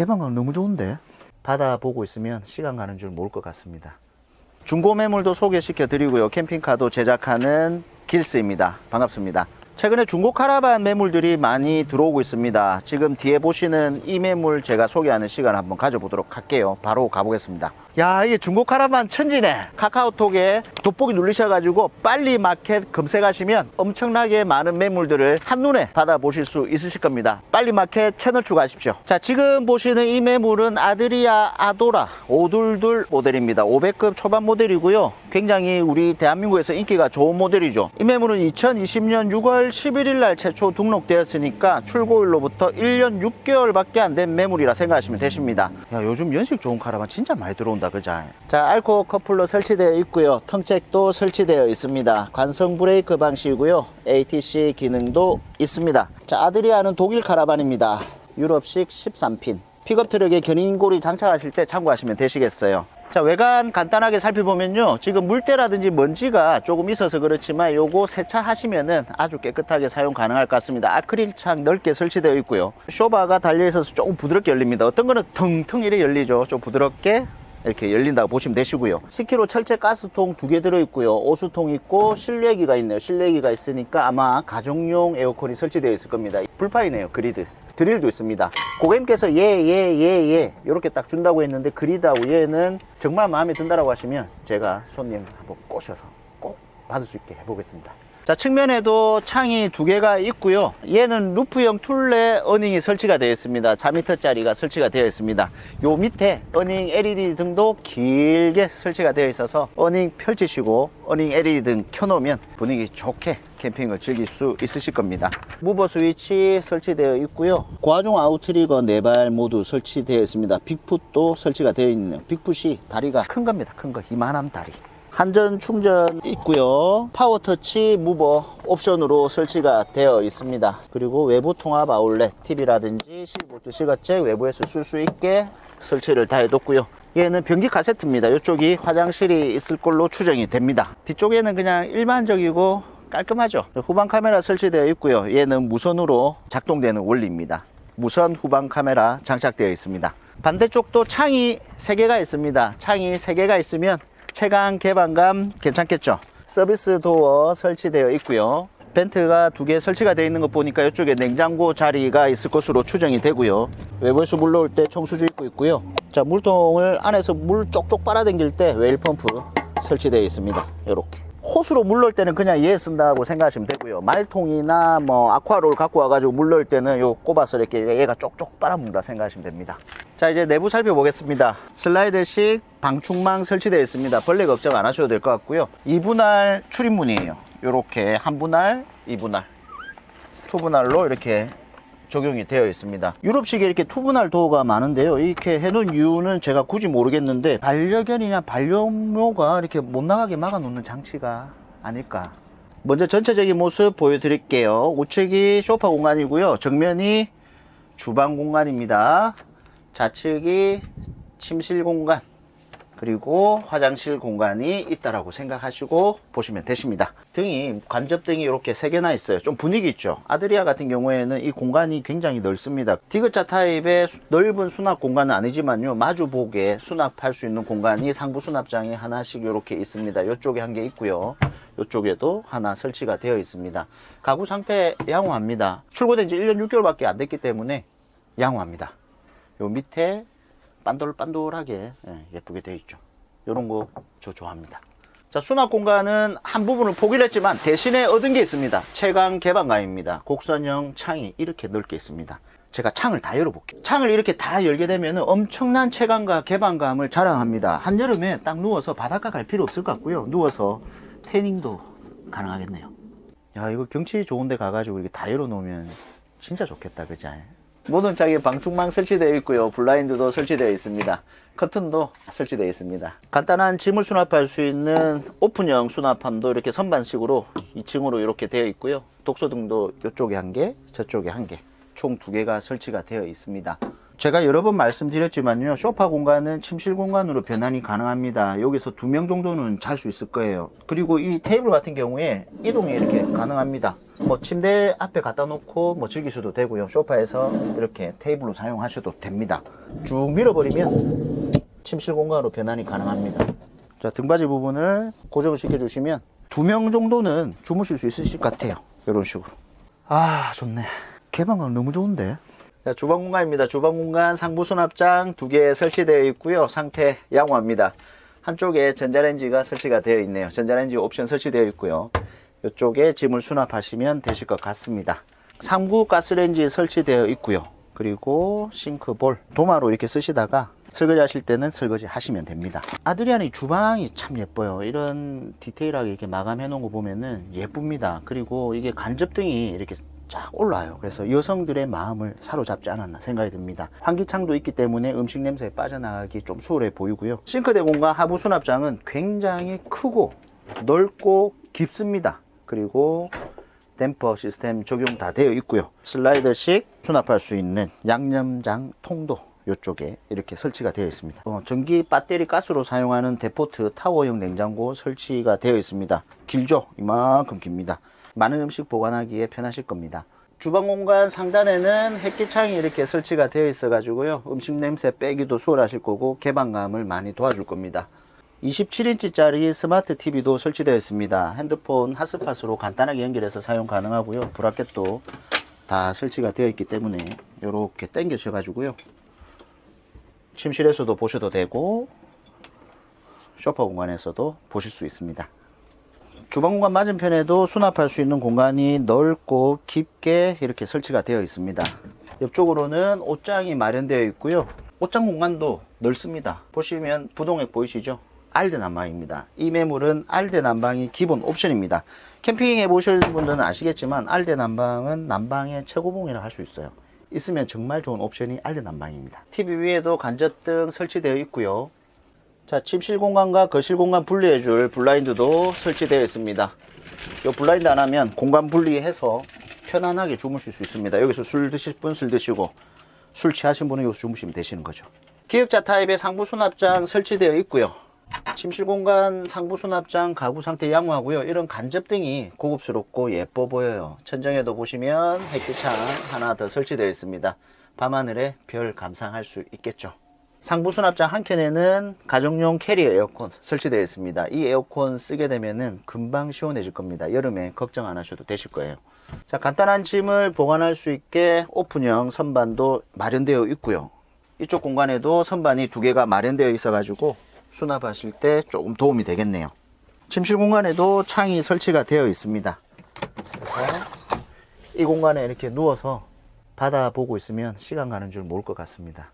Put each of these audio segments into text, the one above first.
개방감 너무 좋은데? 바다 보고 있으면 시간 가는 줄 모를 것 같습니다. 중고 매물도 소개시켜 드리고요. 캠핑카도 제작하는 길스입니다. 반갑습니다. 최근에 중고 카라반 매물들이 많이 들어오고 있습니다. 지금 뒤에 보시는 이 매물 제가 소개하는 시간 한번 가져보도록 할게요. 바로 가보겠습니다. 야, 이게 중고 카라반 천지네. 카카오톡에 돋보기 누르셔가지고 빨리 마켓 검색하시면 엄청나게 많은 매물들을 한눈에 받아보실 수 있으실 겁니다. 빨리 마켓 채널 추가하십시오. 자, 지금 보시는 이 매물은 아드리아 아도라 522 모델입니다. 500급 초반 모델이고요. 굉장히 우리 대한민국에서 인기가 좋은 모델이죠. 이 매물은 2020년 6월 11일 날 최초 등록되었으니까 출고일로부터 1년 6개월밖에 안 된 매물이라 생각하시면 되십니다. 야, 요즘 연식 좋은 카라반 진짜 많이 들어온 다, 그자? 자, 알코 커플러 설치되어 있고요. 텅잭도 설치되어 있습니다. 관성 브레이크 방식이고요. ATC 기능도 있습니다. 자, 아드리아는 독일 카라반입니다. 유럽식 13핀. 픽업 트럭에 견인고리 장착하실 때 참고하시면 되시겠어요. 자 외관 간단하게 살펴보면요 지금 물때라든지 먼지가 조금 있어서 그렇지만 요거 세차하시면은 아주 깨끗하게 사용 가능할 것 같습니다 아크릴 창 넓게 설치되어 있고요 쇼바가 달려 있어서 조금 부드럽게 열립니다 어떤 거는 텅텅 이래 열리죠 좀 부드럽게 이렇게 열린다고 보시면 되시고요. 10kg 철제 가스통 두 개 들어있고요. 오수통 있고 실내기가 있네요. 실내기가 있으니까 아마 가정용 에어컨이 설치되어 있을 겁니다. 불판이네요 그리드. 드릴도 있습니다. 고객님께서 예, 예, 예, 예 이렇게 딱 준다고 했는데 그리다고 얘는 정말 마음에 든다라고 하시면 제가 손님 한번 꼬셔서 꼭 받을 수 있게 해보겠습니다. 자 측면에도 창이 두 개가 있고요. 얘는 루프형 툴레 어닝이 설치가 되어 있습니다. 4m 짜리가 설치가 되어 있습니다. 요 밑에 어닝 LED 등도 길게 설치가 되어 있어서 어닝 펼치시고 어닝 LED 등 켜놓으면 분위기 좋게 캠핑을 즐길 수 있으실 겁니다. 무버 스위치 설치되어 있고요. 고화중 아웃트리거 4발 모두 설치되어 있습니다. 빅풋도 설치가 되어 있네요 빅풋이 다리가 큰 겁니다. 큰 거 이만한 다리 한전 충전 있고요. 파워 터치 무버 옵션으로 설치가 되어 있습니다. 그리고 외부 통합 아울렛 TV라든지 12V 시가잭 외부에서 쓸 수 있게 설치를 다 해뒀고요. 얘는 변기 카세트입니다. 이쪽이 화장실이 있을 걸로 추정이 됩니다. 뒤쪽에는 그냥 일반적이고 깔끔하죠. 후방 카메라 설치되어 있고요. 얘는 무선으로 작동되는 원리입니다. 무선 후방 카메라 장착되어 있습니다. 반대쪽도 창이 3개가 있습니다. 창이 3개가 있으면 체감 개방감 괜찮겠죠? 서비스 도어 설치되어 있고요. 벤트가 두 개 설치가 되어 있는 것 보니까 이쪽에 냉장고 자리가 있을 것으로 추정이 되고요. 외부에서 물 넣을 때 청수주 입고 있고요. 자 물통을 안에서 물 쪽쪽 빨아당길 때 웨일 펌프 설치되어 있습니다. 이렇게. 호수로 물 넣을 때는 그냥 얘 쓴다고 생각하시면 되고요. 말통이나 뭐 아쿠아롤 갖고 와가지고 물 넣을 때는 요 꼽아서 이렇게 얘가 쪽쪽 빨아먹는다 생각하시면 됩니다 자 이제 내부 살펴보겠습니다 슬라이드식 방충망 설치되어 있습니다 벌레 걱정 안 하셔도 될 것 같고요 2분할 출입문이에요 요렇게 한 분할 2분할 투분할로 이렇게 적용이 되어 있습니다. 유럽식에 이렇게 투분할 도어가 많은데요. 이렇게 해놓은 이유는 제가 굳이 모르겠는데 반려견이나 반려묘가 이렇게 못 나가게 막아 놓는 장치가 아닐까. 먼저 전체적인 모습 보여드릴게요. 우측이 소파 공간이고요. 정면이 주방 공간입니다. 좌측이 침실 공간 그리고 화장실 공간이 있다라고 생각하시고 보시면 되십니다. 등이 관접등이 이렇게 세 개나 있어요. 좀 분위기 있죠. 아드리아 같은 경우에는 이 공간이 굉장히 넓습니다. 디귿자 타입의 수- 넓은 수납 공간은 아니지만요. 마주보게 수납할 수 있는 공간이 상부 수납장이 하나씩 이렇게 있습니다. 이쪽에 한 개 있고요. 이쪽에도 하나 설치가 되어 있습니다. 가구 상태 양호합니다. 출고된 지 1년 6개월밖에 안 됐기 때문에 양호합니다. 요 밑에 반돌반돌하게 예, 예쁘게 되어 있죠. 이런 거 저 좋아합니다. 자, 수납 공간은 한 부분을 포기를 했지만 대신에 얻은 게 있습니다. 채광 개방감입니다. 곡선형 창이 이렇게 넓게 있습니다. 제가 창을 다 열어볼게요. 창을 이렇게 다 열게 되면 엄청난 채광과 개방감을 자랑합니다. 한여름에 딱 누워서 바닷가 갈 필요 없을 것 같고요. 누워서 태닝도 가능하겠네요. 야, 이거 경치 좋은데 가가지고 이렇게 다 열어놓으면 진짜 좋겠다, 그지? 모든 짝에 방충망 설치되어 있고요. 블라인드도 설치되어 있습니다. 커튼도 설치되어 있습니다. 간단한 짐을 수납할 수 있는 오픈형 수납함도 이렇게 선반식으로 2층으로 이렇게 되어 있고요. 독서등도 이쪽에 한 개, 저쪽에 한 개, 총 두 개가 설치가 되어 있습니다. 제가 여러 번 말씀드렸지만요. 소파 공간은 침실 공간으로 변환이 가능합니다. 여기서 두 명 정도는 잘 수 있을 거예요. 그리고 이 테이블 같은 경우에 이동이 이렇게 가능합니다. 뭐 침대 앞에 갖다 놓고 뭐 즐기셔도 되고요. 소파에서 이렇게 테이블로 사용하셔도 됩니다. 쭉 밀어버리면 침실 공간으로 변환이 가능합니다. 자, 등받이 부분을 고정을 시켜 주시면 두 명 정도는 주무실 수 있으실 것 같아요. 이런 식으로. 아, 좋네. 개방감 너무 좋은데? 자, 주방 공간입니다. 주방 공간 상부 수납장 두 개 설치되어 있고요. 상태 양호합니다. 한쪽에 전자레인지가 설치가 되어 있네요. 전자레인지 옵션 설치되어 있고요. 이쪽에 짐을 수납하시면 되실 것 같습니다. 상부 가스레인지 설치되어 있고요. 그리고 싱크볼, 도마로 이렇게 쓰시다가 설거지 하실 때는 설거지 하시면 됩니다. 아드리안의 주방이 참 예뻐요. 이런 디테일하게 이렇게 마감해 놓은 거 보면은 예쁩니다. 그리고 이게 간접등이 이렇게 쫙 올라요. 그래서 여성들의 마음을 사로잡지 않았나 생각이 듭니다. 환기창도 있기 때문에 음식 냄새 빠져나가기 좀 수월해 보이고요. 싱크대 공간 하부 수납장은 굉장히 크고 넓고 깊습니다. 그리고 댐퍼 시스템 적용 다 되어 있고요. 슬라이더식 수납할 수 있는 양념장 통도 이쪽에 이렇게 설치가 되어 있습니다. 어, 전기 배터리 가스로 사용하는 데포트 타워형 냉장고 설치가 되어 있습니다. 길죠? 이만큼 깁니다. 많은 음식 보관하기에 편하실 겁니다. 주방 공간 상단에는 햇기창이 이렇게 설치가 되어 있어 가지고요. 음식 냄새 빼기도 수월하실 거고 개방감을 많이 도와줄 겁니다. 27인치짜리 스마트 TV도 설치되어 있습니다. 핸드폰 핫스팟으로 간단하게 연결해서 사용 가능하고요. 브라켓도 다 설치가 되어 있기 때문에 이렇게 당겨져 가지고요. 침실에서도 보셔도 되고 쇼파 공간에서도 보실 수 있습니다. 주방 공간 맞은편에도 수납할 수 있는 공간이 넓고 깊게 이렇게 설치가 되어 있습니다. 옆쪽으로는 옷장이 마련되어 있고요. 옷장 공간도 넓습니다. 보시면 부동액 보이시죠? 알드 난방입니다. 이 매물은 알드 난방이 기본 옵션입니다. 캠핑 해보신 분들은 아시겠지만 알드 난방은 난방의 최고봉이라 할 수 있어요. 있으면 정말 좋은 옵션이 알드 난방입니다. TV 위에도 간접등 설치되어 있고요. 자, 침실 공간과 거실 공간 분리해 줄 블라인드도 설치되어 있습니다. 이 블라인드 안 하면 공간 분리해서 편안하게 주무실 수 있습니다. 여기서 술 드실 분 술 드시고 술 취하신 분은 여기서 주무시면 되시는 거죠. 기역자 타입의 상부 수납장 설치되어 있고요. 침실 공간 상부 수납장 가구 상태 양호하고요. 이런 간접등이 고급스럽고 예뻐 보여요. 천정에도 보시면 햇빛창 하나 더 설치되어 있습니다. 밤하늘에 별 감상할 수 있겠죠. 상부 수납장 한 켠에는 가정용 캐리어 에어컨 설치되어 있습니다. 이 에어컨 쓰게 되면은 금방 시원해질 겁니다. 여름에 걱정 안 하셔도 되실 거예요. 자, 간단한 짐을 보관할 수 있게 오픈형 선반도 마련되어 있고요. 이쪽 공간에도 선반이 두 개가 마련되어 있어 가지고 수납하실 때 조금 도움이 되겠네요. 침실 공간에도 창이 설치가 되어 있습니다. 이 공간에 이렇게 누워서 바다 보고 있으면 시간 가는 줄 모를 것 같습니다.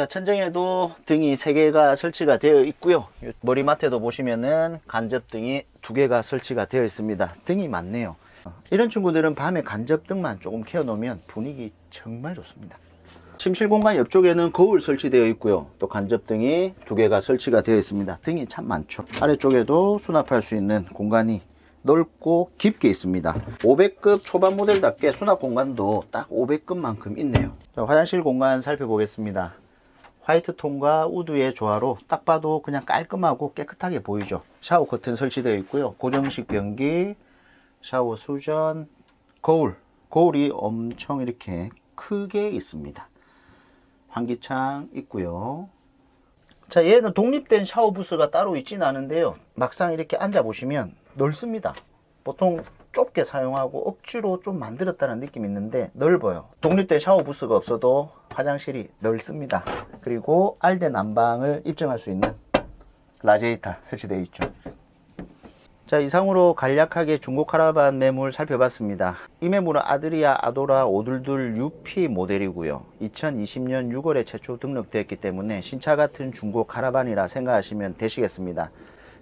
자, 천정에도 등이 3개가 설치가 되어 있고요. 이 머리맡에도 보시면은 간접등이 2개가 설치가 되어 있습니다. 등이 많네요. 어, 이런 친구들은 밤에 간접등만 조금 켜놓으면 분위기 정말 좋습니다. 침실 공간 옆쪽에는 거울 설치되어 있고요. 또 간접등이 두 개가 설치가 되어 있습니다. 등이 참 많죠. 아래쪽에도 수납할 수 있는 공간이 넓고 깊게 있습니다. 500급 초반 모델답게 수납 공간도 딱 500급만큼 있네요. 자, 화장실 공간 살펴보겠습니다. 화이트 톤과 우드의 조화로 딱 봐도 그냥 깔끔하고 깨끗하게 보이죠. 샤워 커튼 설치되어 있고요. 고정식 변기, 샤워 수전, 거울. 거울이 엄청 이렇게 크게 있습니다. 환기창 있고요. 자, 얘는 독립된 샤워 부스가 따로 있지는 않은데요. 막상 이렇게 앉아 보시면 넓습니다. 보통 좁게 사용하고 억지로 좀 만들었다는 느낌이 있는데 넓어요. 독립된 샤워 부스가 없어도 화장실이 넓습니다. 그리고 알대 난방을 입증할 수 있는 라제이타 설치되어 있죠. 자 이상으로 간략하게 중고 카라반 매물 살펴봤습니다. 이 매물은 아드리아 아도라 522 UP 모델이고요. 2020년 6월에 최초 등록되었기 때문에 신차 같은 중고 카라반이라 생각하시면 되시겠습니다.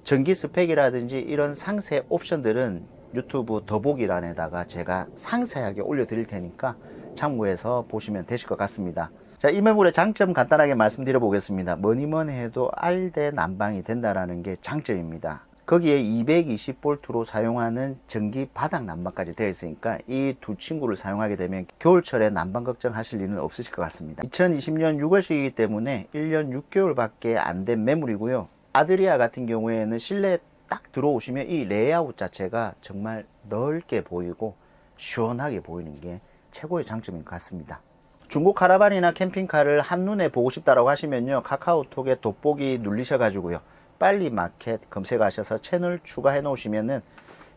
전기 스펙이라든지 이런 상세 옵션들은 유튜브 더보기란에다가 제가 상세하게 올려드릴 테니까 참고해서 보시면 되실 것 같습니다. 자, 이 매물의 장점 간단하게 말씀드려 보겠습니다. 뭐니 뭐니 해도 알대 난방이 된다라는 게 장점입니다. 거기에 220볼트로 사용하는 전기 바닥 난방까지 되어 있으니까 이 두 친구를 사용하게 되면 겨울철에 난방 걱정하실 일은 없으실 것 같습니다. 2020년 6월식이기 때문에 1년 6개월밖에 안 된 매물이고요. 아드리아 같은 경우에는 실내에 딱 들어오시면 이 레이아웃 자체가 정말 넓게 보이고 시원하게 보이는 게 최고의 장점인 것 같습니다. 중고 카라반이나 캠핑카를 한눈에 보고 싶다라고 하시면요. 카카오톡에 돋보기 누르셔가지고요. 빨리 마켓 검색하셔서 채널 추가해 놓으시면은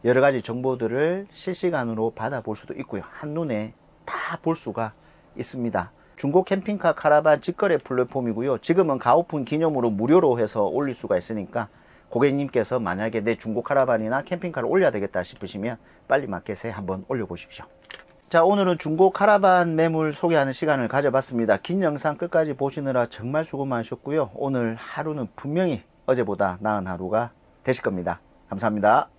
여러 가지 정보들을 실시간으로 받아볼 수도 있고요. 한눈에 다 볼 수가 있습니다. 중고 캠핑카 카라반 직거래 플랫폼이고요. 지금은 가오픈 기념으로 무료로 해서 올릴 수가 있으니까 고객님께서 만약에 내 중고 카라반이나 캠핑카를 올려야 되겠다 싶으시면 빨리 마켓에 한번 올려보십시오. 자, 오늘은 중고 카라반 매물 소개하는 시간을 가져봤습니다. 긴 영상 끝까지 보시느라 정말 수고 많으셨고요. 오늘 하루는 분명히 어제보다 나은 하루가 되실 겁니다. 감사합니다.